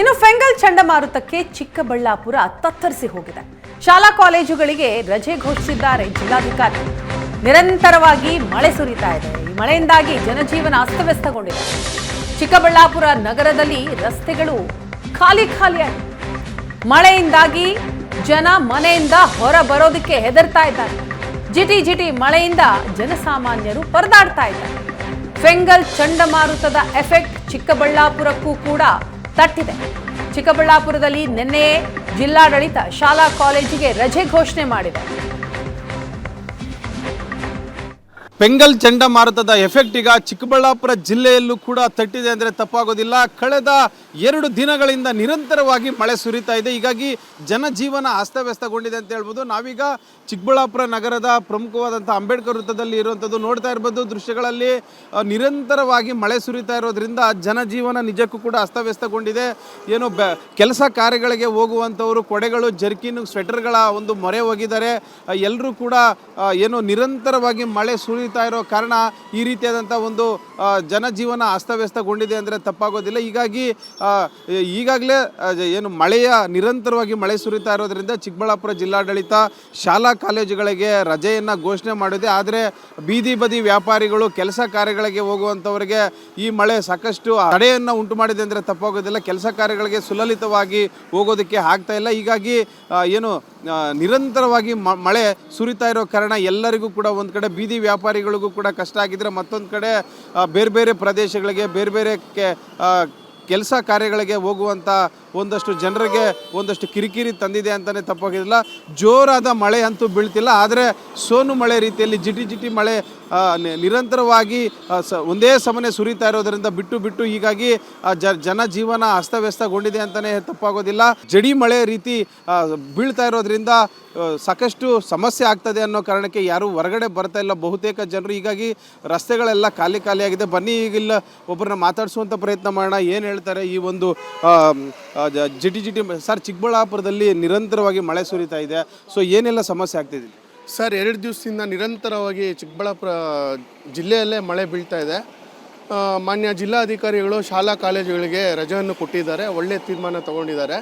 ಇನ್ನು ಫೆಂಗಲ್ ಚಂಡಮಾರುತಕ್ಕೆ ಚಿಕ್ಕಬಳ್ಳಾಪುರ ತತ್ತರಿಸಿ ಹೋಗಿದೆ. ಶಾಲಾ ಕಾಲೇಜುಗಳಿಗೆ ರಜೆ ಘೋಷಿಸಿದ್ದಾರೆ ಜಿಲ್ಲಾಧಿಕಾರಿ. ನಿರಂತರವಾಗಿ ಮಳೆ ಸುರಿತಾ ಇದೆ. ಈ ಮಳೆಯಿಂದಾಗಿ ಜನಜೀವನ ಅಸ್ತವ್ಯಸ್ತಗೊಂಡಿದೆ. ಚಿಕ್ಕಬಳ್ಳಾಪುರ ನಗರದಲ್ಲಿ ರಸ್ತೆಗಳು ಖಾಲಿ ಖಾಲಿಯಾಗಿದೆ ಮಳೆಯಿಂದಾಗಿ ಜನ ಮನೆಯಿಂದ ಹೊರ ಬರೋದಕ್ಕೆ ಹೆದರ್ತಾ ಇದ್ದಾರೆ. ಜಿಟಿ ಜಿಟಿ ಮಳೆಯಿಂದ ಜನಸಾಮಾನ್ಯರು ಪರದಾಡ್ತಾ ಇದ್ದಾರೆ. ಫೆಂಗಲ್ ಚಂಡಮಾರುತದ ಎಫೆಕ್ಟ್ ಚಿಕ್ಕಬಳ್ಳಾಪುರಕ್ಕೂ ಕೂಡ ತಟ್ಟಿದೆ. ಚಿಕ್ಕಬಳ್ಳಾಪುರದಲ್ಲಿ ನಿನ್ನೆಯೇ ಜಿಲ್ಲಾಡಳಿತ ಶಾಲಾ ಕಾಲೇಜಿಗೆ ರಜೆ ಘೋಷಣೆ ಮಾಡಿದೆ. ಬೆಂಗಲ್ ಚಂಡಮಾರುತದ ಎಫೆಕ್ಟ್ ಈಗ ಚಿಕ್ಕಬಳ್ಳಾಪುರ ಜಿಲ್ಲೆಯಲ್ಲೂ ಕೂಡ ತಟ್ಟಿದೆ ಅಂದರೆ ತಪ್ಪಾಗೋದಿಲ್ಲ. ಕಳೆದ ಎರಡು ದಿನಗಳಿಂದ ನಿರಂತರವಾಗಿ ಮಳೆ ಸುರಿತಾ ಇದೆ. ಹೀಗಾಗಿ ಜನಜೀವನ ಅಸ್ತವ್ಯಸ್ತಗೊಂಡಿದೆ ಅಂತ ಹೇಳ್ಬೋದು. ನಾವೀಗ ಚಿಕ್ಕಬಳ್ಳಾಪುರ ನಗರದ ಪ್ರಮುಖವಾದಂಥ ಅಂಬೇಡ್ಕರ್ ವೃತ್ತದಲ್ಲಿ ಇರುವಂಥದ್ದು ನೋಡ್ತಾ ಇರ್ಬೋದು. ದೃಶ್ಯಗಳಲ್ಲಿ ನಿರಂತರವಾಗಿ ಮಳೆ ಸುರಿತಾ ಇರೋದ್ರಿಂದ ಜನಜೀವನ ನಿಜಕ್ಕೂ ಕೂಡ ಅಸ್ತವ್ಯಸ್ತಗೊಂಡಿದೆ. ಏನು ಬೆ, ಕೆಲಸ ಕಾರ್ಯಗಳಿಗೆ ಹೋಗುವಂಥವರು, ಕೊಡೆಗಳು, ಜರ್ಕಿನ್, ಸ್ವೆಟರ್ಗಳ ಒಂದು ಮೊರೆ ಹೋಗಿದ್ದಾರೆ. ಎಲ್ಲರೂ ಕೂಡ ಏನು ನಿರಂತರವಾಗಿ ಮಳೆ ಇರೋ ಕಾರಣ ಈ ರೀತಿಯಾದಂಥ ಒಂದು ಜನಜೀವನ ಅಸ್ತವ್ಯಸ್ತಗೊಂಡಿದೆ ಅಂದರೆ ತಪ್ಪಾಗೋದಿಲ್ಲ. ಹೀಗಾಗಿ ಈಗಾಗಲೇ ಏನು ಮಳೆಯ ನಿರಂತರವಾಗಿ ಮಳೆ ಸುರಿತಾ ಇರೋದರಿಂದ ಚಿಕ್ಕಬಳ್ಳಾಪುರ ಜಿಲ್ಲಾಡಳಿತ ಶಾಲಾ ಕಾಲೇಜುಗಳಿಗೆ ರಜೆಯನ್ನು ಘೋಷಣೆ ಮಾಡಿದೆ. ಆದರೆ ಬೀದಿ ಬದಿ ವ್ಯಾಪಾರಿಗಳು, ಕೆಲಸ ಕಾರ್ಯಗಳಿಗೆ ಹೋಗುವಂಥವರಿಗೆ ಈ ಮಳೆ ಸಾಕಷ್ಟು ತಡೆಯನ್ನು ಉಂಟು ಮಾಡಿದೆ ಅಂದರೆ ತಪ್ಪಾಗೋದಿಲ್ಲ. ಕೆಲಸ ಕಾರ್ಯಗಳಿಗೆ ಸುಲಲಿತವಾಗಿ ಹೋಗೋದಕ್ಕೆ ಆಗ್ತಾ ಇಲ್ಲ. ಹೀಗಾಗಿ ಏನು ನಿರಂತರವಾಗಿ ಮಳೆ ಸುರಿತಾ ಇರೋ ಕಾರಣ ಎಲ್ಲರಿಗೂ ಕೂಡ ಒಂದು ಕಡೆ ಬೀದಿ ವ್ಯಾಪಾರಿಗಳಿಗೂ ಕೂಡ ಕಷ್ಟ ಆಗಿದ್ರೆ ಮತ್ತೊಂದು ಕಡೆ ಬೇರೆ ಬೇರೆ ಪ್ರದೇಶಗಳಿಗೆ, ಬೇರೆ ಬೇರೆ ಕೆಲಸ ಕಾರ್ಯಗಳಿಗೆ ಹೋಗುವಂಥ ಒಂದಷ್ಟು ಜನರಿಗೆ ಒಂದಷ್ಟು ಕಿರಿಕಿರಿ ತಂದಿದೆ ಅಂತಲೇ ತಪ್ಪಾಗಿಲ್ಲ ಜೋರಾದ ಮಳೆ ಅಂತೂ ಬೀಳ್ತಿಲ್ಲ, ಆದರೆ ಸೋನು ಮಳೆ ರೀತಿಯಲ್ಲಿ ಜಿಟಿ ಜಿಟಿ ಮಳೆ ನಿರಂತರವಾಗಿ ಒಂದೇ ಸಮನೆ ಸುರಿತಾ ಇರೋದರಿಂದ ಬಿಟ್ಟು ಬಿಟ್ಟು ಹೀಗಾಗಿ ಜ ಜನಜೀವನ ಅಸ್ತವ್ಯಸ್ತಗೊಂಡಿದೆ ಅಂತಲೇ ತಪ್ಪಾಗೋದಿಲ್ಲ. ಜಡಿ ಮಳೆ ರೀತಿ ಬೀಳ್ತಾ ಇರೋದ್ರಿಂದ ಸಾಕಷ್ಟು ಸಮಸ್ಯೆ ಆಗ್ತದೆ ಅನ್ನೋ ಕಾರಣಕ್ಕೆ ಯಾರೂ ಹೊರಗಡೆ ಬರ್ತಾ ಇಲ್ಲ. ಬಹುತೇಕ ಜನರು ಹೀಗಾಗಿ ರಸ್ತೆಗಳೆಲ್ಲ ಖಾಲಿ ಖಾಲಿಯಾಗಿದೆ ಬನ್ನಿ ಈಗಿಲ್ಲ ಒಬ್ಬರನ್ನ ಮಾತಾಡಿಸುವಂಥ ಪ್ರಯತ್ನ ಮಾಡೋಣ. ಏನು ಹೇಳ್ತಾರೆ ಈ ಒಂದು ಜಿಟಿ ಜಿಟಿ, ಸರ್ ಚಿಕ್ಕಬಳ್ಳಾಪುರದಲ್ಲಿ ನಿರಂತರವಾಗಿ ಮಳೆ ಸುರಿತಾ ಇದೆ. ಸೊ ಏನೆಲ್ಲ ಸಮಸ್ಯೆ ಆಗ್ತಿದೆ? ಸರ್, ಎರಡು ದಿವಸದಿಂದ ನಿರಂತರವಾಗಿ ಚಿಕ್ಕಬಳ್ಳಾಪುರ ಜಿಲ್ಲೆಯಲ್ಲೇ ಮಳೆ ಬೀಳ್ತಾ ಇದೆ. ಮಾನ್ಯ ಜಿಲ್ಲಾಧಿಕಾರಿಗಳು ಶಾಲಾ ಕಾಲೇಜುಗಳಿಗೆ ರಜೆಯನ್ನು ಕೊಟ್ಟಿದ್ದಾರೆ. ಒಳ್ಳೆಯ ತೀರ್ಮಾನ ತಗೊಂಡಿದ್ದಾರೆ.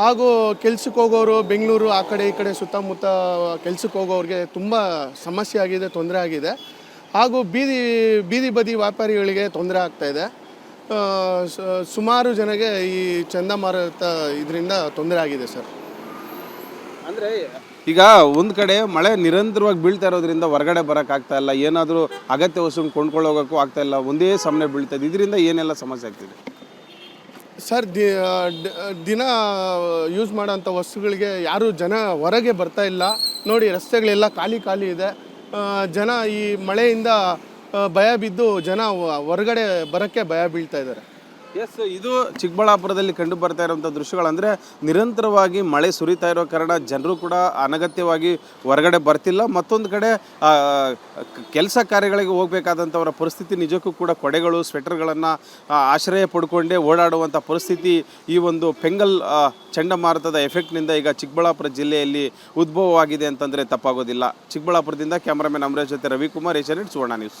ಹಾಗೂ ಕೆಲ್ಸಕ್ಕೆ ಹೋಗೋರು ಬೆಂಗಳೂರು, ಆ ಕಡೆ ಈ ಕಡೆ ಸುತ್ತಮುತ್ತ ಕೆಲ್ಸಕ್ಕೆ ಹೋಗೋರಿಗೆ ತುಂಬ ಸಮಸ್ಯೆ ಆಗಿದೆ, ತೊಂದರೆ ಆಗಿದೆ. ಹಾಗೂ ಬೀದಿ ಬೀದಿ ಬದಿ ವ್ಯಾಪಾರಿಗಳಿಗೆ ತೊಂದರೆ ಆಗ್ತಾ ಇದೆ. ಸುಮಾರು ಜನಗೆ ಈ ಚಂದಮಾರುತ ಇದರಿಂದ ತೊಂದರೆ ಆಗಿದೆ, ಸರ್. ಅಂದರೆ ಈಗ ಒಂದು ಕಡೆ ಮಳೆ ನಿರಂತರವಾಗಿ ಬೀಳ್ತಾ ಇರೋದ್ರಿಂದ ಹೊರಗಡೆ ಬರೋಕ್ಕಾಗ್ತಾ ಇಲ್ಲ, ಏನಾದರೂ ಅಗತ್ಯ ವಸ್ತುನ ಕೊಂಡ್ಕೊಳ್ಳೋಗೋಕ್ಕೂ ಆಗ್ತಾ ಇಲ್ಲ, ಒಂದೇ ಸಮನೆ ಬೀಳ್ತಾ ಇದೆ. ಇದರಿಂದ ಏನೆಲ್ಲ ಸಮಸ್ಯೆ ಆಗ್ತಿದೆ? ಸರ್, ದಿ ದಿನ ಯೂಸ್ ಮಾಡೋಂಥ ವಸ್ತುಗಳಿಗೆ ಯಾರು ಜನ ಹೊರಗೆ ಬರ್ತಾ ಇಲ್ಲ. ನೋಡಿ, ರಸ್ತೆಗಳೆಲ್ಲ ಖಾಲಿ ಖಾಲಿ ಇದೆ. ಜನ ಈ ಮಳೆಯಿಂದ ಭಯ ಬಿದ್ದು ಜನ ಹೊರಗಡೆ ಬರೋಕ್ಕೆ ಭಯ ಬೀಳ್ತಾ ಇದ್ದಾರೆ. ಎಸ್ ಇದು ಚಿಕ್ಕಬಳ್ಳಾಪುರದಲ್ಲಿ ಕಂಡು ಬರ್ತಾ ಇರುವಂಥ ದೃಶ್ಯಗಳಂದರೆ ನಿರಂತರವಾಗಿ ಮಳೆ ಸುರಿತಾ ಇರೋ ಕಾರಣ ಜನರು ಕೂಡ ಅನಗತ್ಯವಾಗಿ ಹೊರಗಡೆ ಬರ್ತಿಲ್ಲ. ಮತ್ತೊಂದು ಕಡೆ ಕೆಲಸ ಕಾರ್ಯಗಳಿಗೆ ಹೋಗಬೇಕಾದಂಥವರ ಪರಿಸ್ಥಿತಿ ನಿಜಕ್ಕೂ ಕೂಡ ಕೊಡೆಗಳು, ಸ್ವೆಟರ್ಗಳನ್ನು ಆಶ್ರಯ ಪಡ್ಕೊಂಡೇ ಓಡಾಡುವಂಥ ಪರಿಸ್ಥಿತಿ ಈ ಒಂದು ಪೆಂಗಲ್ ಚಂಡಮಾರುತದ ಎಫೆಕ್ಟ್ನಿಂದ ಈಗ ಚಿಕ್ಕಬಳ್ಳಾಪುರ ಜಿಲ್ಲೆಯಲ್ಲಿ ಉದ್ಭವವಾಗಿದೆ ಅಂತಂದರೆ ತಪ್ಪಾಗೋದಿಲ್ಲ. ಚಿಕ್ಕಬಳ್ಳಾಪುರದಿಂದ ಕ್ಯಾಮ್ರಾಮನ್ ಅಮರೇಶ್ ಜೊತೆ ರವಿಕುಮಾರ್ ಏಷ್ಯಾನೆಟ್ ಸುವರ್ಣ ನ್ಯೂಸ್.